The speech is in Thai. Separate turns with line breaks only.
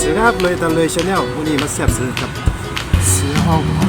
สวัสดีครับเลยตะเลยชาแนลวันนี้มาแซ่บสุดครับเสือห้อง